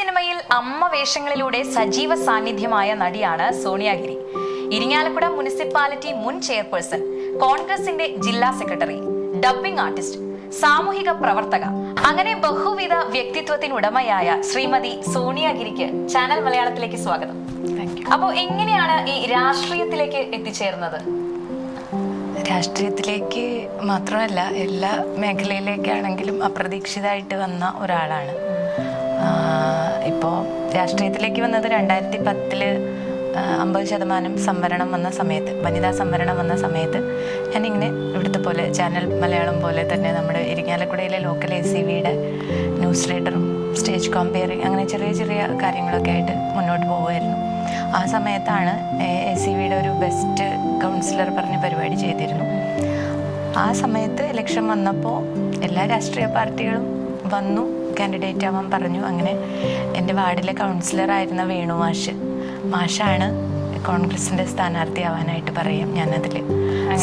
സിനിമയിൽ അമ്മ വേഷങ്ങളിലൂടെ സജീവ സാന്നിധ്യമായ നടിയാണ് സോണിയാഗിരി. ഇരിങ്ങാലക്കുട മുനിസിപ്പാലിറ്റി മുൻ ചെയർപേഴ്സൺ കോൺഗ്രസിന്റെ ജില്ലാ സെക്രട്ടറി ഡബ്ബിംഗ് ആർട്ടിസ്റ്റ് സാമൂഹിക പ്രവർത്തക അങ്ങനെ ബഹുവിധ വ്യക്തിത്വത്തിനുടമയായ ശ്രീമതി സോണിയാഗിരിക്ക് ചാനൽ മലയാളത്തിലേക്ക് സ്വാഗതം. അപ്പോൾ എങ്ങനെയാണ് ഈ രാഷ്ട്രീയത്തിലേക്ക് എത്തിച്ചേർന്നത് രാഷ്ട്രീയത്തിലേക്ക് മാത്രമല്ല എല്ലാ മേഖലയിലേക്കാണെങ്കിലും അപ്രതീക്ഷിതമായിട്ട് വന്ന ഒരാളാണ്. ഇപ്പോൾ രാഷ്ട്രീയത്തിലേക്ക് വന്നത് രണ്ടായിരത്തി പത്തിൽ അമ്പത് ശതമാനം സംവരണം വന്ന സമയത്ത് വനിതാ സംവരണം വന്ന സമയത്ത് ഞാനിങ്ങനെ ഇവിടുത്തെ പോലെ ചാനൽ മലയാളം പോലെ തന്നെ നമ്മുടെ ഇരിങ്ങാലക്കുടയിലെ ലോക്കൽ എ സി വിയുടെ ന്യൂസ് റീഡറും സ്റ്റേജ് കോമ്പയറിങ് അങ്ങനെ ചെറിയ ചെറിയ കാര്യങ്ങളൊക്കെ ആയിട്ട് മുന്നോട്ട് പോകുമായിരുന്നു ആ സമയത്താണ് എ സി വിയുടെ ഒരു ബെസ്റ്റ് കൗൺസിലർ പറഞ്ഞ പരിപാടി ചെയ്തിരുന്നു. ആ സമയത്ത് ഇലക്ഷൻ വന്നപ്പോൾ എല്ലാ രാഷ്ട്രീയ പാർട്ടികളും വന്നു. കാൻഡിഡേറ്റ് ആവാൻ പറഞ്ഞു. അങ്ങനെ എന്റെ വാർഡിലെ കൗൺസിലറായിരുന്ന വേണു മാഷ്. മാഷാണ് കോൺഗ്രസിന്റെ സ്ഥാനാർത്ഥിയാവാനായിട്ട് പറയും ഞാനതിൽ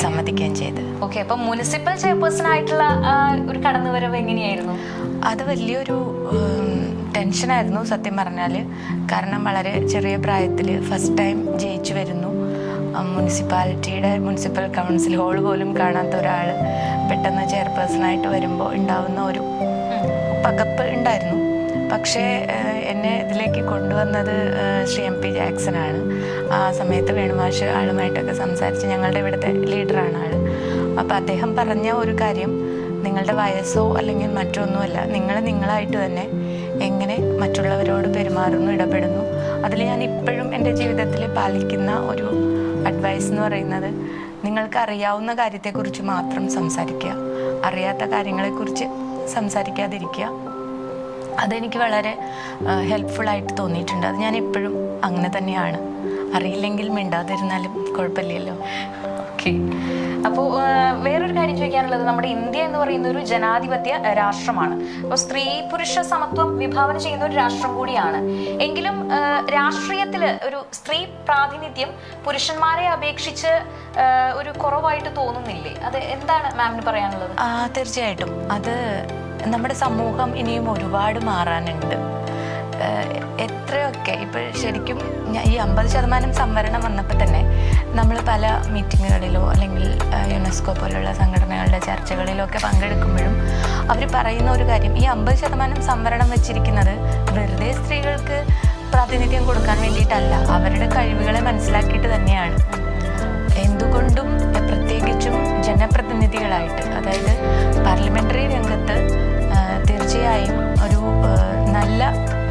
സമ്മതിക്കുകയും ചെയ്ത്. ഓക്കെ അപ്പൊ മുനിസിപ്പൽ ചെയർപേഴ്സൺ ആയിട്ടുള്ള ഒരു കടന്നുവരവ് എങ്ങനെയായിരുന്നു? അത് വലിയൊരു ടെൻഷനായിരുന്നു സത്യം പറഞ്ഞാൽ. കാരണം വളരെ ചെറിയ പ്രായത്തിൽ ഫസ്റ്റ് ടൈം ജയിച്ചു വരുന്നു. മുനിസിപ്പാലിറ്റിയുടെ മുനിസിപ്പൽ കൗൺസിൽ ഹോൾ പോലും കാണാത്ത ഒരാൾ പെട്ടെന്ന് ചെയർപേഴ്സണായിട്ട് വരുമ്പോൾ ഉണ്ടാവുന്ന ഒരു പകപ്പ് ഉണ്ടായിരുന്നു. പക്ഷേ എന്നെ ഇതിലേക്ക് കൊണ്ടുവന്നത് ശ്രീ എം പി ജാക്സനാണ്. ആ സമയത്ത് വേണുമാഷ് ആളുമായിട്ടൊക്കെ സംസാരിച്ച് ഞങ്ങളുടെ ഇവിടുത്തെ ലീഡറാണ് ആൾ. അപ്പം അദ്ദേഹം പറഞ്ഞ ഒരു കാര്യം നിങ്ങളുടെ വയസ്സോ അല്ലെങ്കിൽ മറ്റൊന്നുമല്ല നിങ്ങൾ നിങ്ങളായിട്ട് തന്നെ എങ്ങനെ മറ്റുള്ളവരോട് പെരുമാറുന്നു ഇടപെടുന്നു. അതിൽ ഞാൻ ഇപ്പോഴും എന്റെ ജീവിതത്തിൽ പാലിക്കുന്ന ഒരു അഡ്വൈസ് എന്ന് പറയുന്നത് നിങ്ങൾക്ക് അറിയാവുന്ന കാര്യത്തെക്കുറിച്ച് മാത്രം സംസാരിക്കുക. അറിയാത്ത കാര്യങ്ങളെക്കുറിച്ച് സംസാരിക്കാതിരിക്കുക. അതെനിക്ക് വളരെ ഹെൽപ്ഫുള്ളായിട്ട് തോന്നിയിട്ടുണ്ട്. അത് ഞാൻ എപ്പോഴും അങ്ങനെ തന്നെയാണ്. അറിയില്ലെങ്കിൽ മിണ്ടാതിരുന്നാലും കുഴപ്പമില്ലല്ലോ. ഓക്കെ അപ്പോൾ വേറൊരു കാര്യം ചോദിക്കാനുള്ളത് നമ്മുടെ ഇന്ത്യ എന്ന് പറയുന്ന ഒരു ജനാധിപത്യ രാഷ്ട്രമാണ്. അപ്പോൾ സ്ത്രീ പുരുഷ സമത്വം വിഭാവന ചെയ്യുന്ന ഒരു രാഷ്ട്രം കൂടിയാണ്. എങ്കിലും രാഷ്ട്രീയത്തിൽ ഒരു സ്ത്രീ പ്രാതിനിധ്യം പുരുഷന്മാരെ അപേക്ഷിച്ച് ഒരു കുറവായിട്ട് തോന്നുന്നില്ലേ? അത് എന്താണ് മാമിന് പറയാനുള്ളത്? തീർച്ചയായിട്ടും. അത് നമ്മുടെ സമൂഹം ഇനിയും ഒരുപാട് മാറാനുണ്ട്. എത്രയൊക്കെ ഇപ്പോൾ ശരിക്കും ഈ അമ്പത് ശതമാനം സംവരണം വന്നപ്പോൾ തന്നെ നമ്മൾ പല മീറ്റിങ്ങുകളിലോ അല്ലെങ്കിൽ യുനെസ്കോ പോലുള്ള സംഘടനകളുടെ ചർച്ചകളിലോ ഒക്കെ പങ്കെടുക്കുമ്പോഴും അവർ പറയുന്ന ഒരു കാര്യം ഈ അമ്പത് ശതമാനം സംവരണം വെച്ചിരിക്കുന്നത് വെറുതെ സ്ത്രീകൾക്ക് പ്രാതിനിധ്യം കൊടുക്കാൻ വേണ്ടിയിട്ടല്ല അവരുടെ കഴിവുകളെ മനസ്സിലാക്കിയിട്ട് തന്നെയാണ്. എന്തുകൊണ്ടും പ്രത്യേകിച്ചും ജനപ്രതിനിധികളായിട്ട് അതായത് പാർലമെന്ററി രംഗത്ത് തീർച്ചയായും ഒരു നല്ല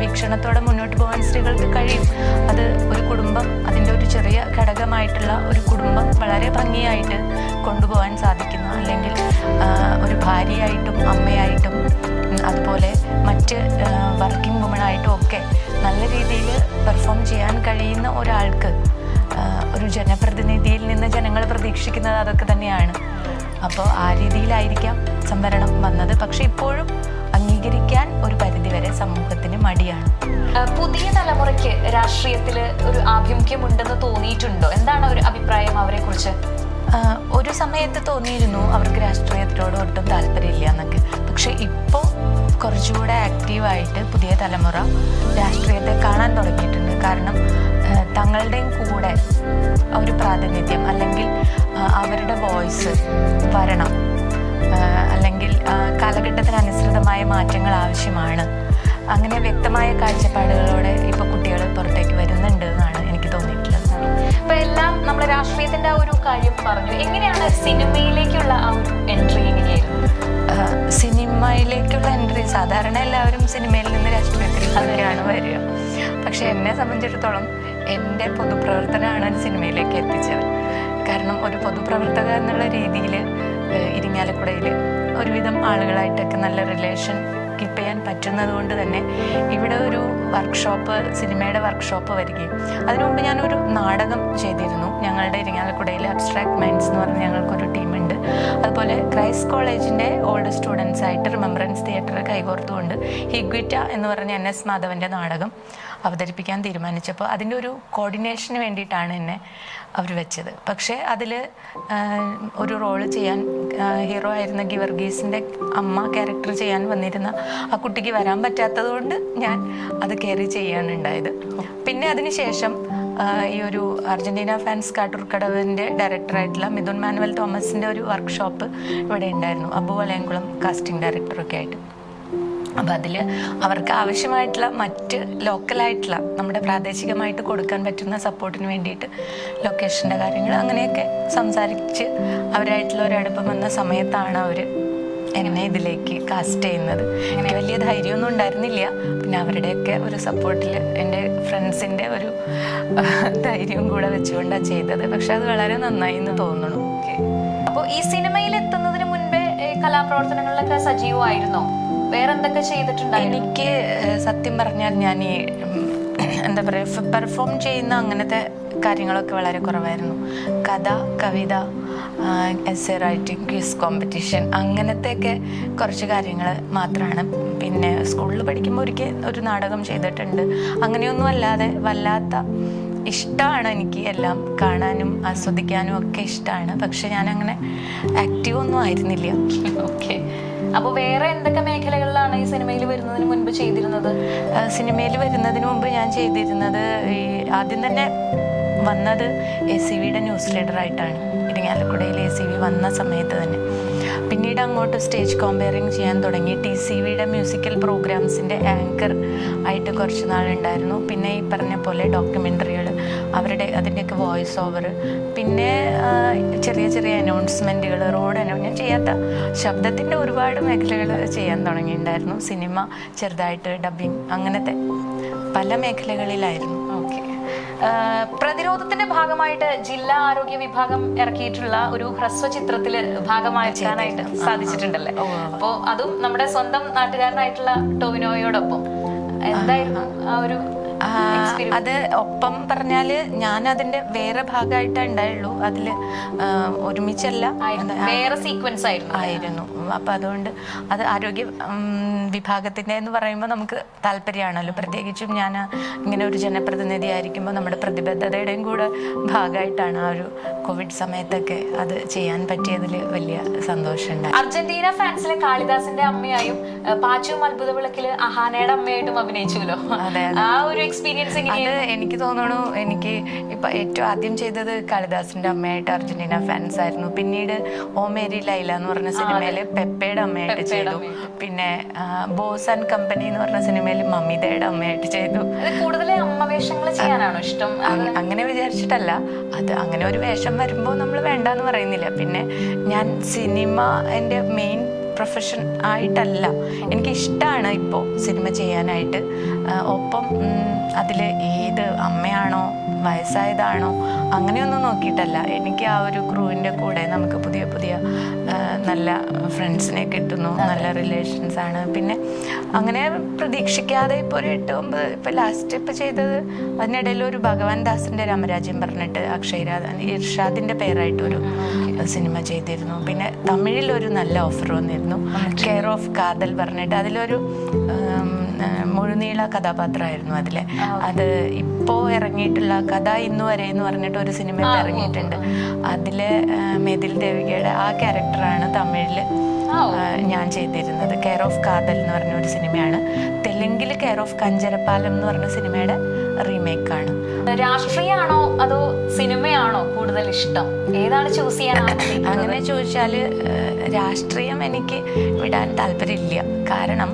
വീക്ഷണത്തോടെ മുന്നോട്ട് പോകാൻ സ്ത്രീകൾക്ക് കഴിയും. അത് ഒരു കുടുംബം അതിന്റെ ഒരു ചെറിയ ഘടകമായിട്ടുള്ള ഒരു കുടുംബം വളരെ ഭംഗിയായിട്ട് കൊണ്ടുപോകാൻ സാധിക്കുന്നു. അല്ലെങ്കിൽ ഒരു ഭാര്യയായിട്ടും അമ്മയായിട്ടും അതുപോലെ മറ്റ് വർക്കിംഗ് വുമണായിട്ടും ഒക്കെ നല്ല രീതിയിൽ പെർഫോം ചെയ്യാൻ കഴിയുന്ന ഒരാൾക്ക് ഒരു ജനപ്രതിനിധിയിൽ നിന്ന് ജനങ്ങൾ പ്രതീക്ഷിക്കുന്നത് അതൊക്കെ തന്നെയാണ്. അപ്പോൾ ആ രീതിയിലായിരിക്കാം സംവരണം വന്നത്. പക്ഷെ ഇപ്പോഴും അംഗീകരിക്കാൻ ഒരു പരിധിവരെ സമൂഹത്തിന് മടിയാണ്. പുതിയ തലമുറയ്ക്ക് രാഷ്ട്രീയത്തിൽ ഒരു ആഭിമുഖ്യം ഉണ്ടെന്ന് തോന്നിയിട്ടുണ്ടോ? എന്താണ് ഒരു അഭിപ്രായം അവരെ കുറിച്ച് ഒരു സമയത്ത് തോന്നിയിരുന്നു അവർക്ക് രാഷ്ട്രീയത്തിനോട് ഒട്ടും താല്പര്യമില്ല എന്നൊക്കെ. പക്ഷെ ഇപ്പോൾ കുറച്ചുകൂടെ ആക്റ്റീവായിട്ട് പുതിയ തലമുറ രാഷ്ട്രീയത്തെ കാണാൻ തുടങ്ങിയിട്ടുണ്ട്. കാരണം തങ്ങളുടെയും കൂടെ ഒരു പ്രാതിനിധ്യം അല്ലെങ്കിൽ അവരുടെ വോയിസ് വരണം. അല്ലെങ്കിൽ കാലഘട്ടത്തിനനുസൃതമായ മാറ്റങ്ങൾ ആവശ്യമാണ്. അങ്ങനെ വ്യക്തമായ കാഴ്ചപ്പാടുകളോടെ ഇപ്പോൾ കുട്ടികൾ പുറത്തേക്ക് വരുന്നുണ്ട് എന്നാണ് എനിക്ക് തോന്നിയിട്ടുള്ളത്. ഇപ്പൊ എല്ലാം നമ്മുടെ രാഷ്ട്രീയത്തിന്റെ ആ ഒരു കാര്യം പറഞ്ഞു. എങ്ങനെയാണ് സിനിമയിലേക്കുള്ള ആ ഒരു എൻട്രി എങ്ങനെയായിരുന്നു? സിനിമയിലേക്കുള്ള എൻട്രി സാധാരണ എല്ലാവരും സിനിമയിൽ നിന്ന് രാഷ്ട്രീയത്തിലേക്കാണ് വരിക. പക്ഷെ എന്നെ സംബന്ധിച്ചിടത്തോളം എന്റെ പൊതുപ്രവർത്തനമാണ് സിനിമയിലേക്ക് എത്തിച്ചത്. കാരണം ഒരു പൊതുപ്രവർത്തക എന്നുള്ള രീതിയിൽ ഇരിങ്ങാലക്കുടയിൽ ഒരുവിധം ആളുകളായിട്ടൊക്കെ നല്ല റിലേഷൻ കീപ്പ് ചെയ്യാൻ പറ്റുന്നത് കൊണ്ട് തന്നെ ഇവിടെ ഒരു വർക്ക്ഷോപ്പ് സിനിമയുടെ വർക്ക്ഷോപ്പ് വരികയും. അതിനുമുമ്പ് ഞാനൊരു നാടകം ചെയ്തിരുന്നു. ഞങ്ങളുടെ ഇരിങ്ങാലക്കുടയിൽ അബ്സ്ട്രാക്ട് മൈൻഡ്സ് എന്ന് പറഞ്ഞ് ഞങ്ങൾക്കൊരു ടീമുണ്ട്. അതുപോലെ ക്രൈസ്റ്റ് കോളേജിന്റെ ഓൾഡ് സ്റ്റുഡൻസ് ആയിട്ട് റിമംബറൻസ് തിയേറ്റർ കൈകോർത്തുകൊണ്ട് ഹിഗ്വിറ്റ എന്ന് പറഞ്ഞ എൻ എസ് മാധവന്റെ നാടകം. അവതരിപ്പിക്കാൻ തീരുമാനിച്ചപ്പോൾ അതിന്റെ ഒരു കോർഡിനേഷന് വേണ്ടിയിട്ടാണ് എന്നെ അവർ വെച്ചത്. പക്ഷേ അതിൽ ഒരു റോൾ ചെയ്യാൻ ഹീറോ ആയിരുന്ന ഗിവർഗീസിന്റെ അമ്മ ക്യാരക്ടർ ചെയ്യാൻ വന്നിരുന്ന ആ കുട്ടിക്ക് വരാൻ പറ്റാത്തത് കൊണ്ട് ഞാൻ അത് കയറി ചെയ്യാനുണ്ടായത് പിന്നെ അതിനുശേഷം ശേഷം ഈ ഒരു അർജന്റീന ഫാൻസ് കാട്ടൂർക്കടവിന്റെ ഡയറക്ടറായിട്ടുള്ള മിഥുൻ മാനുവൽ തോമസിന്റെ ഒരു വർക്ക്ഷോപ്പ് ഇവിടെ ഉണ്ടായിരുന്നു. അബു വളയംകുളം കാസ്റ്റിംഗ് ഡയറക്ടറൊക്കെ ആയിട്ട്. അപ്പം അതിൽ അവർക്ക് ആവശ്യമായിട്ടുള്ള മറ്റ് ലോക്കലായിട്ടുള്ള നമ്മുടെ പ്രാദേശികമായിട്ട് കൊടുക്കാൻ പറ്റുന്ന സപ്പോർട്ടിന് വേണ്ടിയിട്ട് ലൊക്കേഷന്റെ കാര്യങ്ങൾ അങ്ങനെയൊക്കെ സംസാരിച്ച് അവരായിട്ടുള്ള ഒരടുപ്പം വന്ന സമയത്താണ് അവർ എന്നെ ഇതിലേക്ക് കാസ്റ്റ് ചെയ്യുന്നത്. എനിക്ക് വലിയ ധൈര്യമൊന്നും ഉണ്ടായിരുന്നില്ല. പിന്നെ അവരുടെയൊക്കെ ഒരു സപ്പോർട്ടിൽ എന്റെ ഫ്രണ്ട്സിന്റെ ഒരു ധൈര്യം കൂടെ വെച്ചുകൊണ്ടാണ് ചെയ്തത്. പക്ഷെ അത് വളരെ നന്നായി എന്ന് തോന്നുന്നു അപ്പോൾ ഈ സിനിമയിൽ എത്തുന്നതിന് മുൻപേ കലാപ്രവർത്തനങ്ങളിലൊക്കെ സജീവമായിരുന്നോ? വേറെ എന്തൊക്കെ ചെയ്തിട്ടുണ്ടായിരുന്നു? എനിക്ക് സത്യം പറഞ്ഞാൽ ഞാൻ ഈ എന്താ പറയുക പെർഫോം ചെയ്യുന്ന അങ്ങനത്തെ കാര്യങ്ങളൊക്കെ വളരെ കുറവായിരുന്നു. കഥ കവിത essay writing quiz competition അങ്ങനത്തെയൊക്കെ കുറച്ച് കാര്യങ്ങൾ മാത്രമാണ് പിന്നെ സ്കൂളിൽ പഠിക്കുമ്പോൾ ഒരിക്കൽ ഒരു നാടകം ചെയ്തിട്ടുണ്ട്. അങ്ങനെയൊന്നും അല്ലാതെ വല്ലാത്ത ഇഷ്ടമാണ് എനിക്ക് എല്ലാം കാണാനും ആസ്വദിക്കാനും ഒക്കെ ഇഷ്ടമാണ് പക്ഷെ ഞാനങ്ങനെ ആക്റ്റീവ് ഒന്നും ആയിരുന്നില്ല. ഓക്കെ അപ്പോൾ വേറെ എന്തൊക്കെ മേഖലകളിലാണ് ഈ സിനിമയിൽ വരുന്നതിന് മുൻപ് ചെയ്തിരുന്നത്? സിനിമയിൽ വരുന്നതിന് മുമ്പ് ഞാൻ ചെയ്തിരുന്നത് ഈ ആദ്യം തന്നെ വന്നത് എ സി വിയുടെ ന്യൂസ് ലീഡറായിട്ടാണ് ഇരിങ്ങാലക്കുടയിൽ എ സി വി വന്ന സമയത്ത് തന്നെ. പിന്നീട് അങ്ങോട്ട് സ്റ്റേജ് കോമ്പയറിങ് ചെയ്യാൻ തുടങ്ങി. ടി സി വിയുടെ മ്യൂസിക്കൽ പ്രോഗ്രാംസിന്റെ ആങ്കർ ആയിട്ട് കുറച്ച് നാളുണ്ടായിരുന്നു. പിന്നെ ഈ പറഞ്ഞ പോലെ ഡോക്യുമെന്ററികൾ അവരുടെ അതിന്റെയൊക്കെ വോയിസ് ഓവർ പിന്നെ ചെറിയ ചെറിയ അനൗൺസ്മെന്റുകൾ റോഡ് അനൗ ഞാൻ ചെയ്യാത്ത ശബ്ദത്തിന്റെ ഒരുപാട് മേഖലകൾ ചെയ്യാൻ തുടങ്ങിയിട്ടുണ്ടായിരുന്നു. സിനിമ ചെറുതായിട്ട് ഡബിങ് അങ്ങനത്തെ പല മേഖലകളിലായിരുന്നു. ഓക്കെ പ്രതിരോധത്തിന്റെ ഭാഗമായിട്ട് ജില്ലാ ആരോഗ്യ വിഭാഗം ഇറക്കിയിട്ടുള്ള ഒരു ഹ്രസ്വ ചിത്രത്തിൽ ഭാഗമാക്കാനായിട്ട് സാധിച്ചിട്ടുണ്ടല്ലേ? അപ്പോ അതും നമ്മുടെ സ്വന്തം നാട്ടുകാരനായിട്ടുള്ള ടോവിനോയോടൊപ്പം. എന്തായിരുന്നു ആ ഒരു അത് ഒപ്പം പറഞ്ഞാൽ ഞാൻ അതിന്റെ വേറെ ഭാഗമായിട്ടേ ഉണ്ടായുള്ളൂ. അതിൽ ഒരുമിച്ചല്ല. വേറെ സീക്വൻസ് ആയിരുന്നു. ആയിരുന്നു. അപ്പം അതുകൊണ്ട് അത് ആരോഗ്യ വിഭാഗത്തിന്റെ വിഭാഗത്തിന്റെ എന്ന് പറയുമ്പോൾ നമുക്ക് താല്പര്യമാണല്ലോ. പ്രത്യേകിച്ചും ഞാൻ ഇങ്ങനെ ഒരു ജനപ്രതിനിധി ആയിരിക്കുമ്പോൾ നമ്മുടെ പ്രതിബദ്ധതയുടെയും കൂടെ ഭാഗമായിട്ടാണ് ആ ഒരു കോവിഡ് സമയത്തൊക്കെ അത് ചെയ്യാൻ പറ്റിയതിൽ വലിയ സന്തോഷമുണ്ട് അർജന്റീന ഫാൻസിലെ കാളിദാസിന്റെ അമ്മയായും പാച്ചും പാച്ചുവും അത്ഭുത വിളക്കിൽ അഹാനയുടെ അമ്മയായിട്ടും അഭിനയിച്ചുല്ലോ അതെ, ആ ഒരു എക്സ്പീരിയൻസ് അത് എനിക്ക് തോന്നുന്നു എനിക്ക് ഇപ്പൊ ഏറ്റവും ആദ്യം ചെയ്തത് കാളിദാസിന്റെ അമ്മയായിട്ട് അർജന്റീന ഫാൻസ് ആയിരുന്നു. പിന്നീട് ഓമേരി മേരി ലൈല എന്ന് പറഞ്ഞ സിനിമയിൽ പെപ്പയുടെ അമ്മയായിട്ട് ചെയ്തു. പിന്നെ ബോസ് ആൻഡ് കമ്പനി എന്ന് പറഞ്ഞ സിനിമയിൽ മമിതയുടെ അമ്മയായിട്ട് ചെയ്തു. അത് കൂടുതൽ അമ്മ വേഷങ്ങൾ ചെയ്യാനാണോ ഇഷ്ടം? അങ്ങനെ വിചാരിച്ചിട്ടല്ല. അത് അങ്ങനെ ഒരു വേഷം വരുമ്പോൾ നമ്മൾ വേണ്ടെന്ന് പറയുന്നില്ല. പിന്നെ ഞാൻ സിനിമ എന്റെ മെയിൻ പ്രൊഫഷൻ ആയിട്ടല്ല. എനിക്ക് ഇഷ്ടമാണ് ഇപ്പോൾ സിനിമ ചെയ്യാനായിട്ട്. ഒപ്പം അതിൽ ഏത് അമ്മയാണോ വയസ്സായതാണോ അങ്ങനെയൊന്നും നോക്കിയിട്ടല്ല. എനിക്ക് ആ ഒരു ക്രൂവിന്റെ കൂടെ നമുക്ക് പുതിയ പുതിയ നല്ല ഫ്രണ്ട്സിനെ കിട്ടുന്നു നല്ല റിലേഷൻസ് ആണ്. പിന്നെ അങ്ങനെ പ്രതീക്ഷിക്കാതെ ഇപ്പോൾ ഒരു എട്ട് ഒമ്പത് ഇപ്പോൾ ലാസ്റ്റ് ഇപ്പോൾ ചെയ്തത് അതിനിടയിൽ ഒരു ഭഗവാൻ ദാസിന്റെ രാമരാജ്യം പറഞ്ഞിട്ട് അക്ഷയരാ ഇർഷാദിന്റെ പേരായിട്ടൊരു സിനിമ ചെയ്തിരുന്നു. പിന്നെ തമിഴിലൊരു ഒരു നല്ല ഓഫർ വന്നിരുന്നു. കെയർ ഓഫ് കാതൽ പറഞ്ഞിട്ട് അതിലൊരു മുഴുനീള കഥാപാത്രമായിരുന്നു അതിലെ. അത് ഇപ്പോൾ ഇറങ്ങിയിട്ടുള്ള കഥ ഇന്നു വരെ എന്ന് പറഞ്ഞിട്ട് ഒരു സിനിമയിൽ ഇറങ്ങിയിട്ടുണ്ട്. അതിലെ മേതിൽ ദേവികയുടെ ആ ക്യാരക്ടറാണ് തമിഴിൽ ഞാൻ ചെയ്തിരുന്നത് കെയർ ഓഫ് കാതൽ എന്ന് പറഞ്ഞ ഒരു സിനിമയാണ്. തെലുങ്കിൽ കെയർ ഓഫ് കഞ്ചരപ്പാലം എന്ന് പറഞ്ഞ സിനിമയുടെ റീമേക്ക് ആണ്. രാഷ്ട്രീയമാണോ അതോ സിനിമയാണോ കൂടുതൽ ഇഷ്ടം? ഏതാണ് ചൂസ് ചെയ്യാൻ അങ്ങനെ ചോദിച്ചാൽ രാഷ്ട്രീയം എനിക്ക് വിടാൻ താല്പര്യമില്ല. കാരണം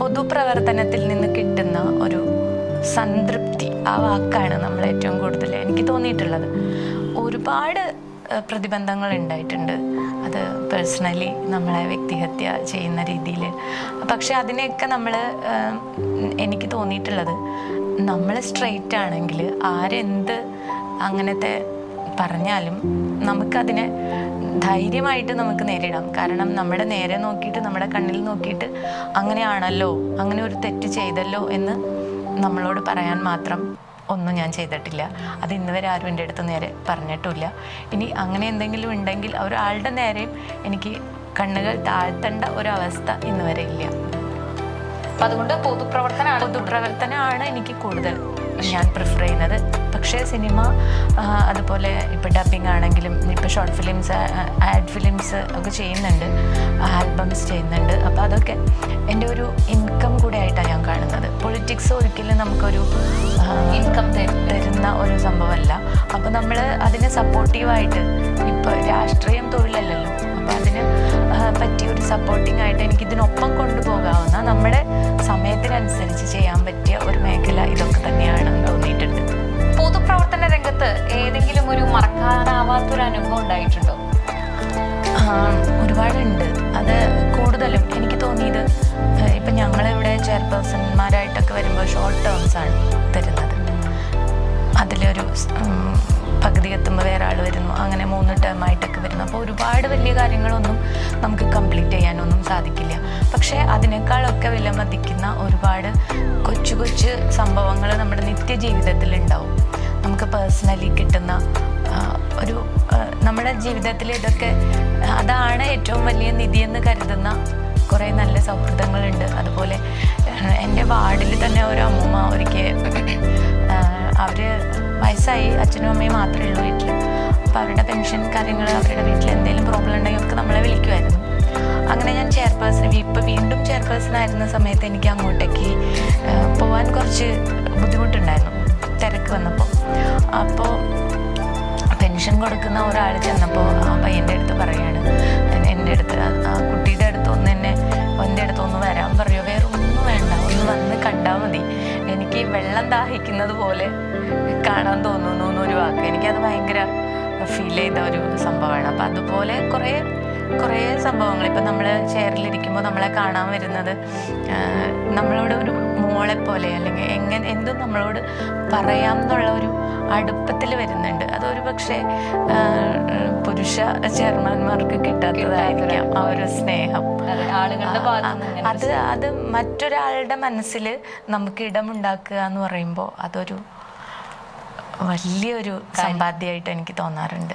പൊതുപ്രവർത്തനത്തിൽ നിന്ന് കിട്ടുന്ന ഒരു സംതൃപ്തി ആ വാക്കാണ് നമ്മൾ ഏറ്റവും കൂടുതൽ എനിക്ക് തോന്നിയിട്ടുള്ളത്. ഒരുപാട് പ്രതിബന്ധങ്ങൾ ഉണ്ടായിട്ടുണ്ട്. അത് പേഴ്സണലി നമ്മളെ വ്യക്തിഹത്യ ചെയ്യുന്ന രീതിയിൽ പക്ഷെ അതിനെയൊക്കെ നമ്മൾ എനിക്ക് തോന്നിയിട്ടുള്ളത് നമ്മൾ സ്ട്രെയിറ്റ് ആണെങ്കിൽ ആരെന്ത് അങ്ങനത്തെ പറഞ്ഞാലും നമുക്കതിനെ ധൈര്യമായിട്ട് നമുക്ക് നേരിടാം. കാരണം നമ്മുടെ നേരെ നോക്കിയിട്ട് നമ്മുടെ കണ്ണിൽ നോക്കിയിട്ട് അങ്ങനെയാണല്ലോ അങ്ങനെ ഒരു തെറ്റ് ചെയ്തല്ലോ എന്ന് നമ്മളോട് പറയാൻ മാത്രം ഒന്നും ഞാൻ ചെയ്തിട്ടില്ല. അത് ഇന്ന് വരെ ആരും എന്റെ അടുത്ത് നേരെ പറഞ്ഞിട്ടില്ല ഇനി അങ്ങനെ എന്തെങ്കിലും ഉണ്ടെങ്കിൽ ഒരാളുടെ നേരെയും എനിക്ക് കണ്ണുകൾ താഴ്ത്തേണ്ട ഒരവസ്ഥ ഇന്ന് വരെ ഇല്ല. അപ്പം അതുകൊണ്ട് പൊതുപ്രവർത്തനമാണ് പൊതുപ്രവർത്തനമാണ് എനിക്ക് കൂടുതൽ. ഞാൻ പ്രിഫർ ചെയ്യുന്നത്. പക്ഷേ സിനിമ അതുപോലെ ഇപ്പോൾ ഡബിങ് ആണെങ്കിലും ഇപ്പോൾ ഷോർട്ട് ഫിലിംസ് ആഡ് ഫിലിംസ് ഒക്കെ ചെയ്യുന്നുണ്ട്. ആൽബംസ് ചെയ്യുന്നുണ്ട്. അപ്പോൾ അതൊക്കെ എന്റെ ഒരു ഇൻകം കൂടെ ആയിട്ടാണ് ഞാൻ കാണുന്നത്. പൊളിറ്റിക്സ് ഒരിക്കലും നമുക്കൊരു ഇൻകം തരുന്ന ഒരു സംഭവമല്ല. അപ്പോൾ നമ്മൾ അതിനെ സപ്പോർട്ടീവായിട്ട് ഇപ്പോൾ രാഷ്ട്രീയം തൊഴിലല്ലല്ലോ. അപ്പോൾ അതിന് പറ്റിയ ഒരു സപ്പോർട്ടിംഗ് ആയിട്ട് എനിക്ക് ഇതിനൊപ്പം കൊണ്ടുപോകാവുന്ന നമ്മുടെ സമയത്തിനനുസരിച്ച് ചെയ്യാൻ പറ്റിയ ഒരു മേഖല ഇതൊക്കെ തന്നെയാണെന്ന് തോന്നിയിട്ടുണ്ട്. പൊതുപ്രവർത്തന രംഗത്ത് ഏതെങ്കിലും ഒരു മറക്കാനാവാത്തൊരു അനുഭവം ഉണ്ടായിട്ടുണ്ടോ? ഒരുപാടുണ്ട്. അത് കൂടുതലും എനിക്ക് തോന്നിയത് ഇപ്പം ഞങ്ങളിവിടെ ചെയർപേഴ്സൺമാരായിട്ടൊക്കെ വരുമ്പോൾ ഷോർട്ട് ടേംസ് ആണ് തരുന്നത്. അതിലൊരു പകുതി എത്തുമ്പോൾ വേറെ ആൾ വരുന്നു. അങ്ങനെ മൂന്ന് ടേമായിട്ടൊക്കെ വരുന്നു അപ്പോൾ ഒരുപാട് വലിയ കാര്യങ്ങളൊന്നും നമുക്ക് കംപ്ലീറ്റ് ചെയ്യാനൊന്നും സാധിക്കില്ല. പക്ഷേ അതിനേക്കാളൊക്കെ വിലമതിക്കുന്ന ഒരുപാട് കൊച്ചു കൊച്ചു സംഭവങ്ങൾ നമ്മുടെ നിത്യജീവിതത്തിൽ ഉണ്ടാവും നമുക്ക് പേഴ്സണലി കിട്ടുന്ന ഒരു നമ്മുടെ ജീവിതത്തിൽ ഇതൊക്കെ അതാണ് ഏറ്റവും വലിയ നിധി എന്ന് കരുതുന്ന കുറേ നല്ല സൗഹൃദങ്ങളുണ്ട്. അതുപോലെ എന്റെ വാർഡിൽ തന്നെ ഒരു അമ്മൂമ്മ ഒരിക്കൽ അവർ വയസ്സായി അച്ഛനും അമ്മയും മാത്രമേ ഉള്ളൂ വീട്ടിൽ അപ്പോൾ അവരുടെ പെൻഷൻ കാര്യങ്ങൾ അവരുടെ വീട്ടിൽ എന്തെങ്കിലും പ്രോബ്ലം ഉണ്ടെങ്കിൽ ഒക്കെ നമ്മളെ വിളിക്കുമായിരുന്നു അങ്ങനെ ഞാൻ ചെയർപേഴ്സൺ ഇപ്പോൾ വീണ്ടും ചെയർപേഴ്സൺ ആയിരുന്ന സമയത്ത് എനിക്ക് അങ്ങോട്ടേക്ക് പോകാൻ കുറച്ച് ബുദ്ധിമുട്ടുണ്ടായിരുന്നു തിരക്ക് വന്നപ്പോൾ അപ്പോൾ പെൻഷൻ കൊടുക്കുന്ന ഒരാൾ ചെന്നപ്പോൾ ആ പയ്യന്റെ അടുത്ത് പറയാണ് എന്റെ അടുത്ത് ആ- ആ കുട്ടിയുടെ അടുത്ത് ഒന്ന് എന്നെ എന്റെ അടുത്ത് ഒന്ന് വരാൻ പറയുമോ വേറെ ഒന്നും വേണ്ട ഒന്ന് വന്ന് കണ്ടാൽ മതി. എനിക്ക് വെള്ളം ദാഹിക്കുന്നത് പോലെ കാണാൻ തോന്നുന്നു എന്നൊരു വാക്ക്. എനിക്കത് ഭയങ്കര ഫീൽ ചെയ്ത ഒരു സംഭവമാണ്. അപ്പം അതുപോലെ കുറേ കുറേ സംഭവങ്ങൾ. ഇപ്പം നമ്മൾ ചെയറിലിരിക്കുമ്പോൾ നമ്മളെ കാണാൻ വരുന്നത് നമ്മളോട് ഒരു മോളെ പോലെ അല്ലെങ്കിൽ എങ്ങനെ എന്തും നമ്മളോട് പറയാം എന്നുള്ള ഒരു അടുപ്പത്തിൽ വരുന്നുണ്ട്. അതൊരു പക്ഷേ പുരുഷ ചെയർമാൻമാർക്ക് കിട്ടാത്തതായിരിക്കാം ആ ഒരു സ്നേഹം. അത് അത് മറ്റൊരാളുടെ മനസ്സിൽ നമുക്ക് ഇടമുണ്ടാക്കുക എന്ന് പറയുമ്പോൾ അതൊരു വലിയൊരു സമ്പാദ്യമായിട്ട് എനിക്ക് തോന്നാറുണ്ട്.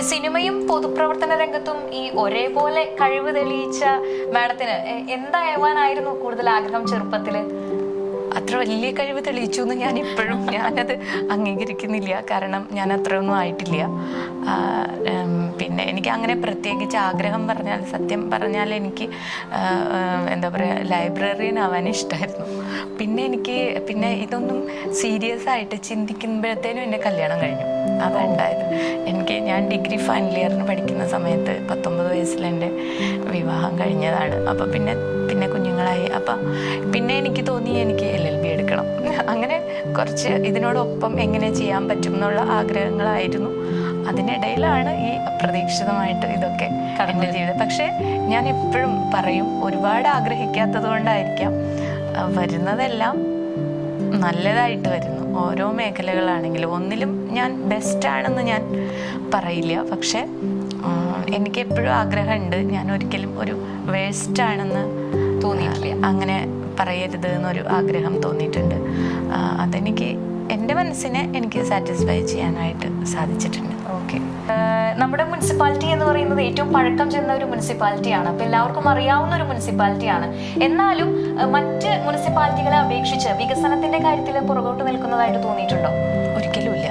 സിനിമയും പൊതുപ്രവർത്തന രംഗത്തും ഈ ഒരേപോലെ കഴിവ് തെളിയിച്ച മാഡത്തിന് എന്തായവാനായിരുന്നു കൂടുതൽ ആഗ്രഹം ചെറുപ്പത്തിൽ? അത്ര വലിയ കഴിവ് തെളിയിച്ചു എന്ന് ഞാൻ ഇപ്പോഴും ഞാനത് അംഗീകരിക്കുന്നില്ല. കാരണം ഞാൻ അത്രയൊന്നും ആയിട്ടില്ല പിന്നെ എനിക്ക് അങ്ങനെ പ്രത്യേകിച്ച് ആഗ്രഹം പറഞ്ഞാൽ സത്യം പറഞ്ഞാൽ എനിക്ക് എന്താ പറയുക ലൈബ്രറിയൻ ആവാൻ ഇഷ്ടമായിരുന്നു പിന്നെ എനിക്ക് പിന്നെ ഇതൊന്നും സീരിയസ് ആയിട്ട് ചിന്തിക്കുമ്പോഴത്തേനും എന്റെ കല്യാണം കഴിഞ്ഞു. അതുണ്ടായത് എനിക്ക് ഞാൻ ഡിഗ്രി ഫൈനൽ ഇയറിന് പഠിക്കുന്ന സമയത്ത് പത്തൊമ്പത് വയസ്സിൽ എന്റെ വിവാഹം കഴിഞ്ഞതാണ്. അപ്പോൾ പിന്നെ പിന്നെ കുഞ്ഞുങ്ങളായി അപ്പം പിന്നെ എനിക്ക് തോന്നി എനിക്ക് എൽ എൽ ബി എടുക്കണം. അങ്ങനെ കുറച്ച് ഇതിനോടൊപ്പം എങ്ങനെ ചെയ്യാൻ പറ്റും എന്നുള്ള ആഗ്രഹങ്ങളായിരുന്നു. അതിനിടയിലാണ് ഈ അപ്രതീക്ഷിതമായിട്ട് ഇതൊക്കെ എന്റെ ജീവിതം. പക്ഷേ ഞാൻ എപ്പോഴും പറയും ഒരുപാട് ആഗ്രഹിക്കാത്തത് കൊണ്ടായിരിക്കാം. വരുന്നതെല്ലാം നല്ലതായിട്ട് വരുന്നു. ഓരോ മേഖലകളാണെങ്കിലും ഒന്നിലും ഞാൻ ബെസ്റ്റ് ആണെന്ന് ഞാൻ പറയില്ല. പക്ഷേ എനിക്കെപ്പോഴും എനിക്ക് എപ്പോഴും ആഗ്രഹമുണ്ട്. ഞാൻ ഒരിക്കലും ഒരു വേസ്റ്റ് ആണെന്ന് തോന്നിയിട്ടില്ല. അങ്ങനെ പറയരുത് എന്നൊരു ആഗ്രഹം തോന്നിയിട്ടുണ്ട്. അതെനിക്ക് എന്റെ മനസ്സിനെ എനിക്ക് സാറ്റിസ്ഫൈ ചെയ്യാനായിട്ട് സാധിച്ചിട്ടുണ്ട്. ഓക്കെ നമ്മുടെ മുനിസിപ്പാലിറ്റി എന്ന് പറയുന്നത് ഏറ്റവും പഴക്കം ചെന്ന ഒരു മുനിസിപ്പാലിറ്റിയാണ് അപ്പൊ എല്ലാവർക്കും അറിയാവുന്ന ഒരു മുനിസിപ്പാലിറ്റിയാണ് എന്നാലും മറ്റ് മുനിസിപ്പാലിറ്റികളെ അപേക്ഷിച്ച് വികസനത്തിന്റെ കാര്യത്തിൽ പുറകോട്ട് നിൽക്കുന്നതായിട്ട് തോന്നിയിട്ടുണ്ടോ? ഒരിക്കലുമില്ല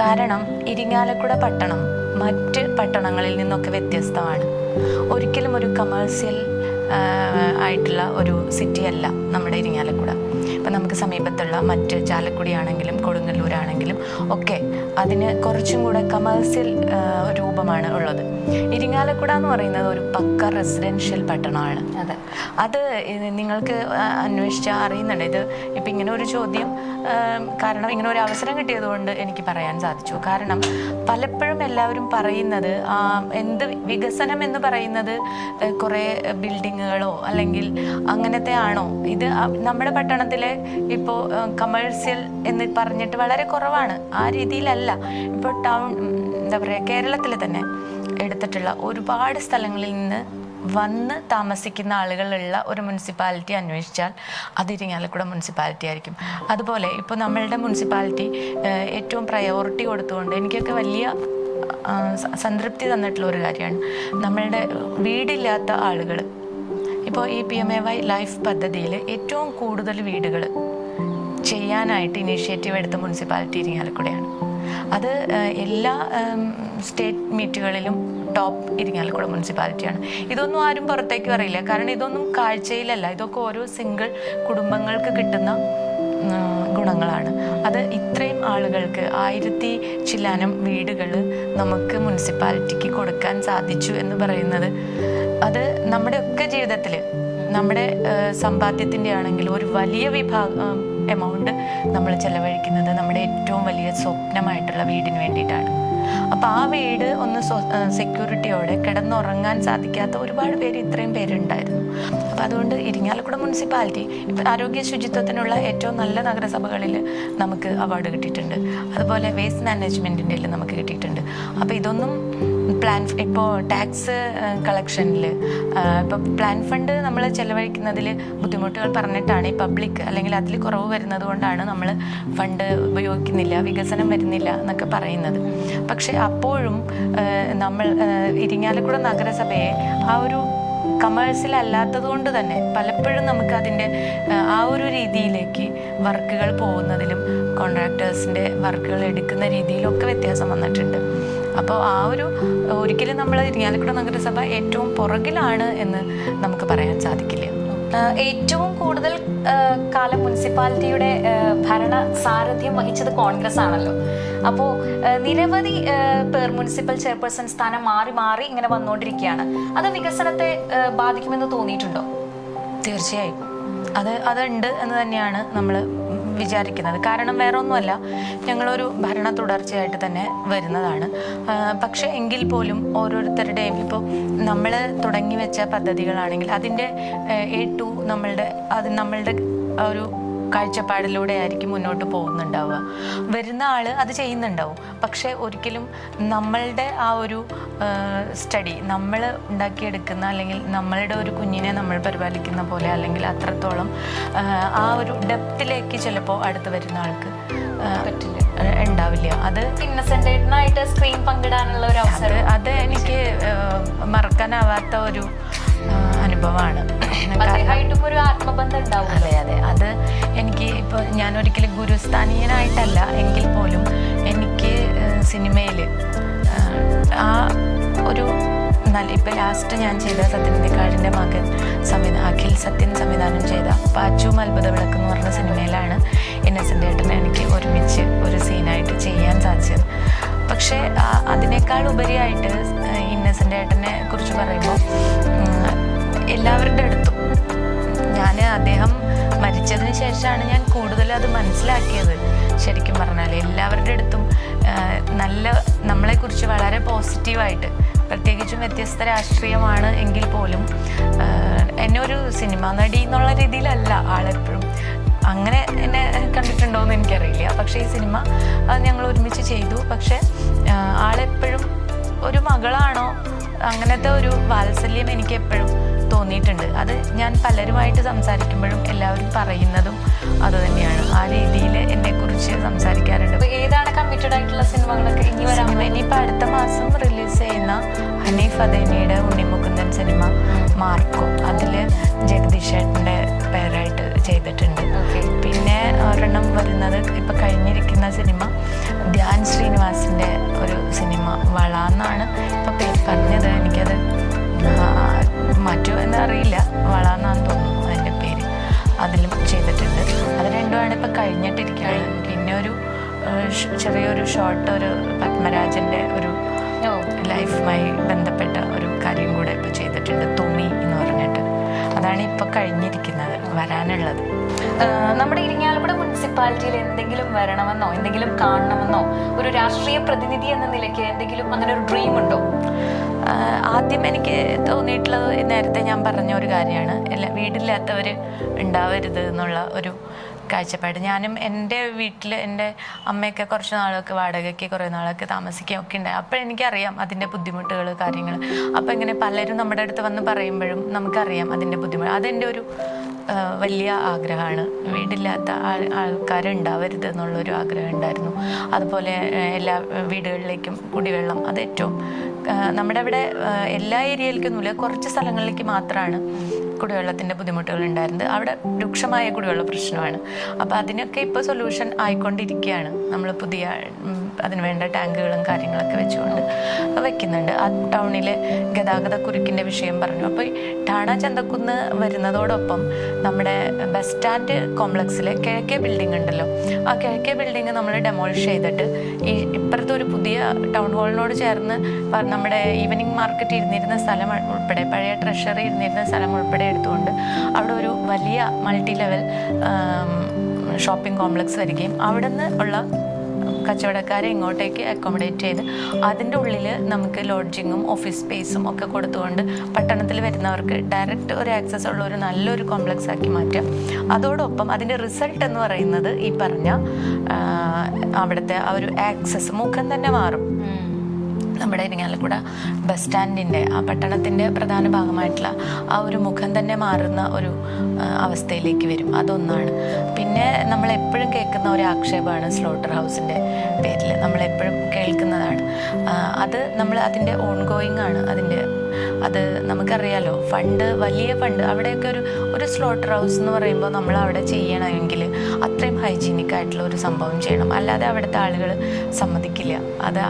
കാരണം ഇരിങ്ങാലക്കുട പട്ടണം മറ്റ് പട്ടണങ്ങളിൽ നിന്നൊക്കെ വ്യത്യസ്തമാണ്. ഒരിക്കലും ഒരു കമേഴ്സ്യൽ ആയിട്ടുള്ള ഒരു സിറ്റി അല്ല നമ്മുടെ ഇരിങ്ങാലക്കുട. ഇപ്പം നമുക്ക് സമീപത്തുള്ള മറ്റ് ചാലക്കുടി ആണെങ്കിലും കൊടുങ്ങല്ലൂരാണെങ്കിലും ഒക്കെ അതിന് കുറച്ചും കൂടെ കമേഴ്സ്യൽ രൂപമാണ് ഉള്ളത്. ഇരിങ്ങാലക്കുട എന്ന് പറയുന്നത് ഒരു പക്ക റെസിഡൻഷ്യൽ പട്ടണമാണ്. അതെ. അത് നിങ്ങൾക്ക് അന്വേഷിച്ചാൽ അറിയുന്നുണ്ട്. ഇത് ഇപ്പം ഇങ്ങനെ ഒരു ചോദ്യം കാരണം ഇങ്ങനെ ഒരു അവസരം കിട്ടിയതുകൊണ്ട് എനിക്ക് പറയാൻ സാധിച്ചു. കാരണം പലപ്പോഴും എല്ലാവരും പറയുന്നത് എന്ത് വികസനം എന്ന് പറയുന്നത് കുറേ ബിൽഡിങ്ങുകളോ അല്ലെങ്കിൽ അങ്ങനത്തെ ആണോ? ഇത് നമ്മുടെ നമ്മുടെ പട്ടണത്തിലെ ഇപ്പോൾ കമേഴ്സ്യൽ എന്ന് പറഞ്ഞിട്ട് വളരെ കുറവാണ്. ആ രീതിയിലല്ല. ഇപ്പോൾ ടൗൺ എന്താ പറയുക കേരളത്തിൽ തന്നെ എടുത്തിട്ടുള്ള ഒരുപാട് സ്ഥലങ്ങളിൽ നിന്ന് വന്ന് താമസിക്കുന്ന ആളുകളുള്ള ഒരു മുനിസിപ്പാലിറ്റി അന്വേഷിച്ചാൽ അത് ഇരിങ്ങാലക്കുട മുനിസിപ്പാലിറ്റി ആയിരിക്കും. അതുപോലെ ഇപ്പോൾ നമ്മളുടെ മുനിസിപ്പാലിറ്റി ഏറ്റവും പ്രയോറിറ്റി കൊടുത്തുകൊണ്ട് എനിക്കൊക്കെ വലിയ സംതൃപ്തി തന്നിട്ടുള്ള ഒരു കാര്യമാണ്. നമ്മളുടെ വീടില്ലാത്ത ആളുകൾ ഇപ്പോൾ ഈ P M A Y life പദ്ധതിയിൽ ഏറ്റവും കൂടുതൽ വീടുകൾ ചെയ്യാനായിട്ട് ഇനീഷ്യേറ്റീവ് എടുത്ത മുനിസിപ്പാലിറ്റി ഇരിങ്ങാലക്കുടയാണ്. അത് എല്ലാ സ്റ്റേറ്റ് മീറ്റുകളിലും ടോപ്പ് ഇരിങ്ങാലക്കുട മുനിസിപ്പാലിറ്റിയാണ്. ഇതൊന്നും ആരും പുറത്തേക്ക് അറിയില്ല കാരണം ഇതൊന്നും കാഴ്ചയിലല്ല. ഇതൊക്കെ ഓരോ സിംഗിൾ കുടുംബങ്ങൾക്ക് കിട്ടുന്ന ഗുണങ്ങളാണ്. അത് ഇത്രയും ആളുകൾക്ക് ആയിരത്തി ചില്ലാനം വീടുകൾ നമുക്ക് മുനിസിപ്പാലിറ്റിക്ക് കൊടുക്കാൻ സാധിച്ചു എന്ന് പറയുന്നത് അത് നമ്മുടെ ഒക്കെ ജീവിതത്തിൽ നമ്മുടെ സമ്പാദ്യത്തിന്റെ ആണെങ്കിൽ ഒരു വലിയ വിഭാഗം എമൗണ്ട് നമ്മൾ ചെലവഴിക്കുന്നത് നമ്മുടെ ഏറ്റവും വലിയ സ്വപ്നമായിട്ടുള്ള വീടിന് വേണ്ടിയിട്ടാണ്. അപ്പം ആ വീട് ഒന്ന് സെക്യൂരിറ്റിയോടെ കിടന്നുറങ്ങാൻ സാധിക്കാത്ത ഒരുപാട് പേര് ഇത്രയും പേരുണ്ടായിരുന്നു. അപ്പം അതുകൊണ്ട് ഇരിങ്ങാലക്കുട മുനിസിപ്പാലിറ്റി ഇപ്പം ആരോഗ്യ ശുചിത്വത്തിനുള്ള ഏറ്റവും നല്ല നഗരസഭകളിൽ നമുക്ക് അവാർഡ് കിട്ടിയിട്ടുണ്ട്. അതുപോലെ വേസ്റ്റ് മാനേജ്മെന്റിന്റെ നമുക്ക് കിട്ടിയിട്ടുണ്ട്. അപ്പോൾ ഇതൊന്നും പ്ലാൻ ഇപ്പോൾ ടാക്സ് കളക്ഷനിൽ ഇപ്പോൾ പ്ലാൻ ഫണ്ട് നമ്മൾ ചെലവഴിക്കുന്നതിൽ ബുദ്ധിമുട്ടുകൾ പറഞ്ഞിട്ടാണ് ഈ പബ്ലിക് അല്ലെങ്കിൽ അതിൽ കുറവ് വരുന്നത് കൊണ്ടാണ് നമ്മൾ ഫണ്ട് ഉപയോഗിക്കുന്നില്ല വികസനം വരുന്നില്ല എന്നൊക്കെ പറയുന്നത്. പക്ഷേ അപ്പോഴും നമ്മൾ ഇരിങ്ങാലക്കുട നഗരസഭയെ ആ ഒരു കമേഴ്സ്യൽ അല്ലാത്തത് കൊണ്ട് തന്നെ പലപ്പോഴും നമുക്ക് അതിന്റെ ആ ഒരു രീതിയിലേക്ക് വർക്കുകൾ പോകുന്നതിലും കോൺട്രാക്ടേഴ്സിന്റെ വർക്കുകൾ എടുക്കുന്ന രീതിയിലൊക്കെ വ്യത്യാസം വന്നിട്ടുണ്ട്. അപ്പോൾ ആ ഒരു ഒരിക്കലും നമ്മൾ ഇരിങ്ങാലക്കുട നഗരസഭ ഏറ്റവും പുറകിലാണ് എന്ന് നമുക്ക് പറയാൻ സാധിക്കില്ല. ഏറ്റവും കൂടുതൽ കാലം മുനിസിപ്പാലിറ്റിയുടെ ഭരണ സാരഥ്യം വഹിച്ചത് കോൺഗ്രസ് ആണല്ലോ. അപ്പോൾ നിരവധി പേർ മുനിസിപ്പൽ ചെയർപേഴ്സൺ സ്ഥാനം മാറി മാറി ഇങ്ങനെ വന്നുകൊണ്ടിരിക്കുകയാണ്. അത് വികസനത്തെ ബാധിക്കുമെന്ന് തോന്നിയിട്ടുണ്ടോ? തീർച്ചയായും. അത് അതുണ്ട് എന്ന് തന്നെയാണ് നമ്മൾ വിചാരിക്കുന്നത്. കാരണം വേറെ ഒന്നുമല്ല ഞങ്ങളൊരു ഭരണ തുടർച്ചയായിട്ട് തന്നെ വരുന്നതാണ്. പക്ഷെ എങ്കിൽ പോലും ഓരോരുത്തരുടെയും ഇപ്പോൾ നമ്മൾ തുടങ്ങി വെച്ച പദ്ധതികളാണെങ്കിൽ അതിന്റെ എ ടു നമ്മളുടെ അത് നമ്മളുടെ ഒരു കാഴ്ചപ്പാടിലൂടെ ആയിരിക്കും മുന്നോട്ട് പോകുന്നുണ്ടാവുക. വരുന്ന ആൾ അത് ചെയ്യുന്നുണ്ടാവും. പക്ഷെ ഒരിക്കലും നമ്മളുടെ ആ ഒരു സ്റ്റഡി നമ്മൾ ഉണ്ടാക്കിയെടുക്കുന്ന അല്ലെങ്കിൽ നമ്മളുടെ ഒരു കുഞ്ഞിനെ നമ്മൾ പരിപാലിക്കുന്ന പോലെ അല്ലെങ്കിൽ അത്രത്തോളം ആ, ഒരു ഡെപ്തിലേക്ക് ചിലപ്പോൾ അടുത്ത് വരുന്ന ആൾക്ക് പറ്റില്ല. ഉണ്ടാവില്ല. അത് ഇന്നസെന്റായിട്ട് സ്ക്രീൻ പങ്കിടാനുള്ള ഒരു അവസരം. അത് എനിക്ക് മറക്കാനാവാത്ത ഒരു അനുഭവമാണ്. അതെ അതെ. അത് എനിക്ക് ഇപ്പോൾ ഞാൻ ഒരിക്കലും ഗുരുസ്ഥാനീയനായിട്ടല്ല. എങ്കിൽ പോലും എനിക്ക് സിനിമയിൽ ആ ഒരു നല്ല ഇപ്പം ലാസ്റ്റ് ഞാൻ ചെയ്ത സത്യനന്ദിക്കാടിന്റെ മകൻ സംവിധാ അഖിൽ സത്യൻ സംവിധാനം ചെയ്ത പാച്ചു അത്ഭുത വിളക്ക് എന്ന് പറഞ്ഞ സിനിമയിലാണ് ഇന്നസെന്റ് ഏട്ടനെ എനിക്ക് ഒരുമിച്ച് ഒരു സീനായിട്ട് ചെയ്യാൻ സാധിച്ചത്. പക്ഷേ അതിനേക്കാൾ ഉപരിയായിട്ട് ഇന്നസെന്റ് ഏട്ടനെ കുറിച്ച് പറയുമ്പോൾ എല്ലാവരുടെ അടുത്തും. ഞാൻ അദ്ദേഹം മരിച്ചതിന് ശേഷമാണ് ഞാൻ കൂടുതൽ അത് മനസ്സിലാക്കിയത്. ശരിക്കും പറഞ്ഞാൽ എല്ലാവരുടെ അടുത്തും നല്ല നമ്മളെക്കുറിച്ച് വളരെ പോസിറ്റീവായിട്ട് പ്രത്യേകിച്ചും വ്യത്യസ്ത രാഷ്ട്രീയമാണ് എങ്കിൽ പോലും എന്നെ ഒരു സിനിമാ നടി എന്നുള്ള രീതിയിലല്ല ആളെപ്പോഴും. അങ്ങനെ എന്നെ കണ്ടിട്ടുണ്ടോ എന്ന് എനിക്കറിയില്ല. പക്ഷേ ഈ സിനിമ ഞങ്ങൾ ഒരുമിച്ച് ചെയ്തു. പക്ഷേ ആളെപ്പോഴും ഒരു മകളാണോ? അങ്ങനത്തെ ഒരു വാത്സല്യം എനിക്ക് എപ്പോഴും തോന്നിയിട്ടുണ്ട്. അത് ഞാൻ പലരുമായിട്ട് സംസാരിക്കുമ്പോഴും എല്ലാവരും പറയുന്നതും അത് തന്നെയാണ്. ആ രീതിയിൽ എന്നെക്കുറിച്ച് സംസാരിക്കാറുണ്ട്. ഏതാണ് കമ്മിറ്റഡ് ആയിട്ടുള്ള സിനിമകളൊക്കെ ഇനി വരാൻ ഇനിയിപ്പോൾ അടുത്ത മാസം റിലീസ് ചെയ്യുന്ന ഹനീഫ് അദേനിയുടെ ഉണ്ണിമുകുന്ദൻ സിനിമ മാർക്കോ. അതിൽ ജഗദീഷ് ഏട്ടന്റെ പേരായിട്ട് ചെയ്തിട്ടുണ്ട്. പിന്നെ ഒരെണ്ണം വരുന്നത് ഇപ്പം കഴിഞ്ഞിരിക്കുന്ന സിനിമ ധ്യാൻ ശ്രീനിവാസിന്റെ ഒരു സിനിമ വള എന്നാണ് ഇപ്പം പേര് പറഞ്ഞത്. എനിക്കത് ആ, മാറ്റുമോ എന്നറിയില്ല. വള എന്നാന്ന് തോന്നുന്നു അതിന്റെ പേര്. അതിലും ചെയ്തിട്ടുണ്ട്. അത് രണ്ടുമാണ് ഇപ്പം കഴിഞ്ഞിട്ടിരിക്കുകയാണ് പിന്നെ ഒരു ചെറിയൊരു ഷോർട്ട് ഒരു പത്മരാജന്റെ ഒരു ലൈഫുമായി ബന്ധപ്പെട്ട ഒരു കാര്യം കൂടെ ഇപ്പോൾ ചെയ്തിട്ടുണ്ട്. തുമി എന്ന് പറഞ്ഞിട്ട്. അതാണ് ഇപ്പോൾ കഴിഞ്ഞിരിക്കുന്നത് വരാനുള്ളത്. നമ്മുടെ ഇരിങ്ങാലക്കുട മുനിസിപ്പാലിറ്റിയിൽ എന്തെങ്കിലും വരണമെന്നോ എന്തെങ്കിലും കാണണമെന്നോ ഒരു രാഷ്ട്രീയ പ്രതിനിധി എന്ന നിലയ്ക്ക് എന്തെങ്കിലും അങ്ങനെ ഒരു ഡ്രീം ഉണ്ടോ? ആദ്യം എനിക്ക് തോന്നിയിട്ടുള്ളത് നേരത്തെ ഞാൻ പറഞ്ഞ ഒരു കാര്യമാണ്. എല്ലാ വീടില്ലാത്തവർ ഉണ്ടാവരുത് എന്നുള്ള ഒരു കാഴ്ചപ്പാട്. ഞാനും എന്റെ വീട്ടിൽ എന്റെ അമ്മയൊക്കെ കുറച്ച് നാളൊക്കെ വാടകയ്ക്ക് കുറേ നാളൊക്കെ താമസിക്കുകയൊക്കെ ഉണ്ടായി അപ്പോഴെനിക്കറിയാം അതിന്റെ ബുദ്ധിമുട്ടുകൾ കാര്യങ്ങൾ അപ്പോൾ ഇങ്ങനെ പലരും നമ്മുടെ അടുത്ത് വന്ന് പറയുമ്പോഴും നമുക്കറിയാം അതിന്റെ ബുദ്ധിമുട്ട്. അതെന്റെ ഒരു വലിയ ആഗ്രഹമാണ്. വീടില്ലാത്ത ആൾ ആൾക്കാരുണ്ടാവരുത് എന്നുള്ളൊരു ആഗ്രഹം ഉണ്ടായിരുന്നു അതുപോലെ എല്ലാ വീടുകളിലേക്കും കുടിവെള്ളം അത് ഏറ്റവും നമ്മുടെ അവിടെ എല്ലാ ഏരിയയിലേക്കൊന്നുമില്ല കുറച്ച് സ്ഥലങ്ങളിലേക്ക് മാത്രമാണ് കുടിവെള്ളത്തിന്റെ ബുദ്ധിമുട്ടുകൾ ഉണ്ടായിരുന്നത്. അവിടെ രൂക്ഷമായ കുടിവെള്ള പ്രശ്നമാണ്. അപ്പോൾ അതിനൊക്കെ ഇപ്പോൾ സൊല്യൂഷൻ ആയിക്കൊണ്ടിരിക്കുകയാണ്. നമ്മൾ പുതിയ ഉം, അതിന് വേണ്ട ടാങ്കുകളും കാര്യങ്ങളൊക്കെ വെച്ചുകൊണ്ട് വെക്കുന്നുണ്ട്. ആ ടൗണിലെ ഗതാഗത കുരുക്കിന്റെ വിഷയം പറഞ്ഞു. അപ്പോൾ ടാണ ചന്തക്കുന്ന് വരുന്നതോടൊപ്പം നമ്മുടെ ബസ് സ്റ്റാൻഡ് കോംപ്ലക്സിലെ കിഴക്കേ ബിൽഡിംഗ് ഉണ്ടല്ലോ. ആ കിഴക്കേ ബിൽഡിംഗ് നമ്മൾ ഡെമോളിഷ് ചെയ്തിട്ട് ഈ ഇപ്പുറത്തെ ഒരു പുതിയ ടൗൺ ഹാളിനോട് ചേർന്ന് നമ്മുടെ ഈവനിങ് മാർക്കറ്റ് ഇരുന്നിരുന്ന സ്ഥലം ഉൾപ്പെടെ പഴയ ട്രഷറി ഇരുന്നിരുന്ന സ്ഥലം ഉൾപ്പെടെ എടുത്തുകൊണ്ട് അവിടെ ഒരു വലിയ മൾട്ടി ലെവൽ ഷോപ്പിംഗ് കോംപ്ലക്സ് വരികയും അവിടെ നിന്ന് ഉള്ള കച്ചവടക്കാരെ ഇങ്ങോട്ടേക്ക് അക്കോമഡേറ്റ് ചെയ്ത് അതിന്റെ ഉള്ളിൽ നമുക്ക് ലോഡ്ജിങ്ങും ഓഫീസ് സ്പേസും ഒക്കെ കൊടുത്തുകൊണ്ട് പട്ടണത്തിൽ വരുന്നവർക്ക് ഡയറക്റ്റ് ഒരു ആക്സസ് ഉള്ള ഒരു നല്ലൊരു കോംപ്ലക്സ് ആക്കി മാറ്റാം. അതോടൊപ്പം അതിന്റെ റിസൾട്ട് എന്ന് പറയുന്നത് ഈ പറഞ്ഞ അവിടുത്തെ ആ ഒരു ആക്സസ് മുഖം തന്നെ മാറും. നമ്മുടെ ഇരിങ്ങാലക്കുട ബസ് സ്റ്റാൻഡിന്റെ ആ പട്ടണത്തിന്റെ പ്രധാന ഭാഗമായിട്ടുള്ള ആ ഒരു മുഖം തന്നെ മാറുന്ന ഒരു അവസ്ഥയിലേക്ക് വരും. അതൊന്നാണ്. പിന്നെ നമ്മൾ എപ്പോഴും കേൾക്കുന്ന ഒരു ആക്ഷേപമാണ് സ്ലോട്ടർ ഹൗസിന്റെ പേരിൽ. നമ്മളെപ്പോഴും കേൾക്കുന്നതാണ്. അത് നമ്മൾ അതിന്റെ ഓൺഗോയിങ് ആണ്. അതിന്റെ അത് നമുക്കറിയാലോ. ഫണ്ട് വലിയ ഫണ്ട്. അവിടെയൊക്കെ ഒരു ഒരു സ്ലോട്ടർ ഹൗസ് എന്ന് പറയുമ്പോൾ നമ്മൾ അവിടെ ചെയ്യണമെങ്കിൽ അത്രയും ഹൈജീനിക് ആയിട്ടുള്ള ഒരു സംഭവം ചെയ്യണം. അല്ലാതെ അവിടുത്തെ ആളുകൾ സമ്മതിക്കില്ല. അത്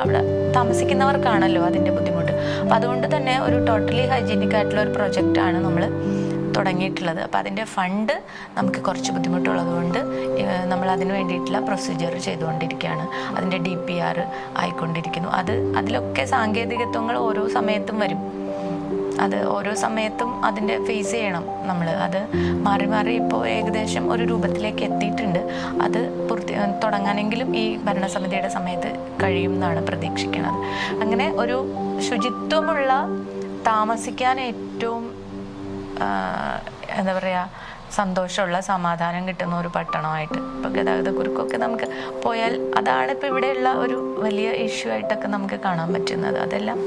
അവിടെ താമസിക്കുന്നവർക്കാണല്ലോ അതിന്റെ ബുദ്ധിമുട്ട്. അപ്പം അതുകൊണ്ട് തന്നെ ഒരു ടോട്ടലി ഹൈജീനിക് ആയിട്ടുള്ള ഒരു പ്രൊജക്റ്റാണ് നമ്മൾ തുടങ്ങിയിട്ടുള്ളത്. അപ്പോൾ അതിന്റെ ഫണ്ട് നമുക്ക് കുറച്ച് ബുദ്ധിമുട്ടുള്ളതുകൊണ്ട് നമ്മൾ അതിന് വേണ്ടിയിട്ടുള്ള പ്രൊസീജിയർ ചെയ്തുകൊണ്ടിരിക്കുകയാണ്. അതിന്റെ ഡി പി ആർ ആയിക്കൊണ്ടിരിക്കുന്നു. അത് അതിലൊക്കെ സാങ്കേതികത്വങ്ങൾ ഓരോ സമയത്തും വരും. അത് ഓരോ സമയത്തും അതിന്റെ ഫേസ് ചെയ്യണം നമ്മൾ അത് മാറി മാറി ഇപ്പോൾ ഏകദേശം ഒരു രൂപത്തിലേക്ക് എത്തിയിട്ടുണ്ട്. അത് പൂർത്തി തുടങ്ങാനെങ്കിലും ഈ ഭരണസമിതിയുടെ സമയത്ത് കഴിയും എന്നാണ് പ്രതീക്ഷിക്കുന്നത്. അങ്ങനെ ഒരു ശുചിത്വമുള്ള താമസിക്കാൻ ഏറ്റവും എന്താ പറയുക സന്തോഷമുള്ള സമാധാനം കിട്ടുന്ന ഒരു പട്ടണമായിട്ട് ഇപ്പോൾ ഗതാഗത കുറുക്കൊക്കെ നമുക്ക് പോയാൽ അതാണ് ഇപ്പോൾ ഇവിടെയുള്ള ഒരു വലിയ ഇഷ്യൂ ആയിട്ടൊക്കെ നമുക്ക് കാണാൻ പറ്റുന്നത്. അതെല്ലാം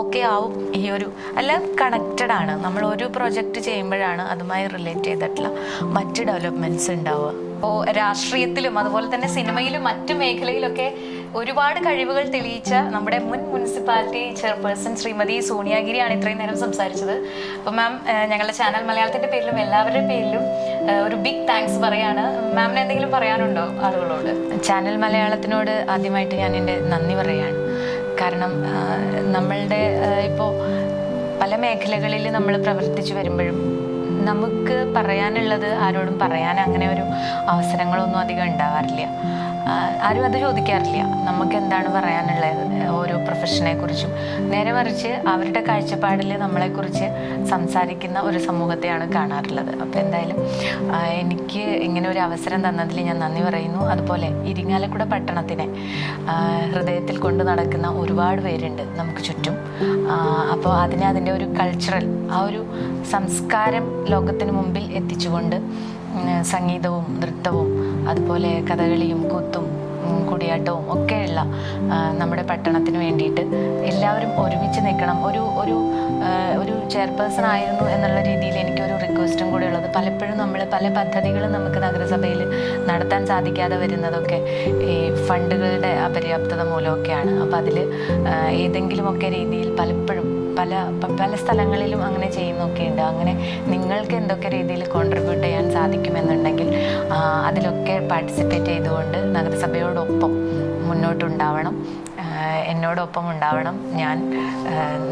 ഓക്കെ ആവും. ഈ ഒരു എല്ലാം കണക്റ്റഡ് ആണ്. നമ്മൾ ഒരു പ്രൊജക്റ്റ് ചെയ്യുമ്പോഴാണ് അതുമായി റിലേറ്റ് ചെയ്തിട്ടുള്ള മറ്റ് ഡെവലപ്മെന്റ്സ് ഉണ്ടാവുക. അപ്പോൾ രാഷ്ട്രീയത്തിലും അതുപോലെ തന്നെ സിനിമയിലും മറ്റു മേഖലയിലൊക്കെ ഒരുപാട് കഴിവുകൾ തെളിയിച്ച നമ്മുടെ മുൻ മുനിസിപ്പാലിറ്റി ചെയർപേഴ്സൺ ശ്രീമതി സോണിയാഗിരിയാണ് ഇത്രയും നേരം സംസാരിച്ചത്. അപ്പോൾ മാം ഞങ്ങളുടെ ചാനൽ മലയാളത്തിന്റെ പേരിലും എല്ലാവരുടെ പേരിലും ഒരു ബിഗ് താങ്ക്സ് പറയാണ്. മാമിന് എന്തെങ്കിലും പറയാനുണ്ടോ ആളുകളോട്? ചാനൽ മലയാളത്തിനോട് ആദ്യമായിട്ട് ഞാൻ എന്റെ നന്ദി പറയുകയാണ് കാരണം നമ്മളുടെ ഇപ്പോൾ പല മേഖലകളിൽ നമ്മൾ പ്രവർത്തിച്ചു വരുമ്പോഴും നമുക്ക് പറയാനുള്ളത് ആരോടും പറയാൻ അങ്ങനെ ഒരു അവസരങ്ങളൊന്നും അധികം ഉണ്ടാവാറില്ല. ആരും അത് ചോദിക്കാറില്ല. നമുക്ക് എന്താണ് പറയാനുള്ളത്? ഓരോ പ്രൊഫഷനെ കുറിച്ചും. നേരെ മറിച്ച് അവരുടെ കാഴ്ചപ്പാടിൽ നമ്മളെക്കുറിച്ച് സംസാരിക്കുന്ന ഒരു സമൂഹത്തെയാണ് കാണാറുള്ളത്. അപ്പോൾ എന്തായാലും എനിക്ക് ഇങ്ങനെ ഒരു അവസരം തന്നതിൽ ഞാൻ നന്ദി പറയുന്നു. അതുപോലെ ഇരിങ്ങാലക്കുട പട്ടണത്തിനെ ഹൃദയത്തിൽ കൊണ്ട് നടക്കുന്ന ഒരുപാട് പേരുണ്ട് നമുക്ക് ചുറ്റും. അപ്പോൾ അതിനെ അതിന്റെ ഒരു കൾച്ചറൽ ആ ഒരു സംസ്കാരം ലോകത്തിന് മുമ്പിൽ എത്തിച്ചുകൊണ്ട് സംഗീതവും നൃത്തവും അതുപോലെ കഥകളിയും കൂത്തും കൂടിയാട്ടവും ഒക്കെയുള്ള നമ്മുടെ പട്ടണത്തിന് വേണ്ടിയിട്ട് എല്ലാവരും ഒരുമിച്ച് നിൽക്കണം. ഒരു ഒരു ഒരു ചെയർപേഴ്സൺ ആയിരുന്നു എന്നുള്ള രീതിയിൽ എനിക്കൊരു റിക്വസ്റ്റും കൂടെ ഉള്ളത്. പലപ്പോഴും നമ്മൾ പല പദ്ധതികളും നമുക്ക് നഗരസഭയിൽ നടത്താൻ സാധിക്കാതെ വരുന്നതൊക്കെ ഈ ഫണ്ടുകളുടെ അപര്യാപ്തത മൂലമൊക്കെയാണ്. അപ്പോൾ അതിൽ ഏതെങ്കിലുമൊക്കെ രീതിയിൽ പലപ്പോഴും പല പല സ്ഥലങ്ങളിലും അങ്ങനെ ചെയ്യുന്നൊക്കെ ഉണ്ട് അങ്ങനെ നിങ്ങൾക്ക് എന്തൊക്കെ രീതിയിൽ കോൺട്രിബ്യൂട്ട് ചെയ്യാൻ സാധിക്കുമെന്നുണ്ടെങ്കിൽ അതിലൊക്കെ പാർട്ടിസിപ്പേറ്റ് ചെയ്തുകൊണ്ട് നഗരസഭയോടൊപ്പം മുന്നോട്ടുണ്ടാവണം. എന്നോടൊപ്പം ഉണ്ടാവണം. ഞാൻ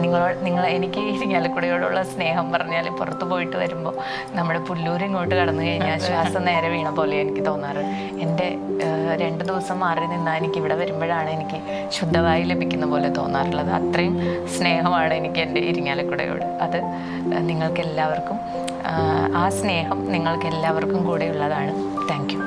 നിങ്ങളോ നിങ്ങൾ എനിക്ക് ഇരിങ്ങാലക്കുടയോടുള്ള സ്നേഹം പറഞ്ഞാൽ പുറത്തു പോയിട്ട് വരുമ്പോൾ നമ്മുടെ പുല്ലൂർ ഇങ്ങോട്ട് കടന്നു കഴിഞ്ഞാൽ ശ്വാസം നേരെ വീണ പോലെ എനിക്ക് തോന്നാറ്. എന്റെ രണ്ട് ദിവസം മാറി നിന്നാൽ എനിക്ക് ഇവിടെ വരുമ്പോഴാണ് എനിക്ക് ശുദ്ധവായു ലഭിക്കുന്ന പോലെ തോന്നാറുള്ളത്. അത്രയും സ്നേഹമാണ് എനിക്ക് എന്റെ ഇരിങ്ങാലക്കുടയോട്. അത് നിങ്ങൾക്ക് എല്ലാവർക്കും ആ സ്നേഹം നിങ്ങൾക്ക് എല്ലാവർക്കും കൂടെയുള്ളതാണ്. Thank you.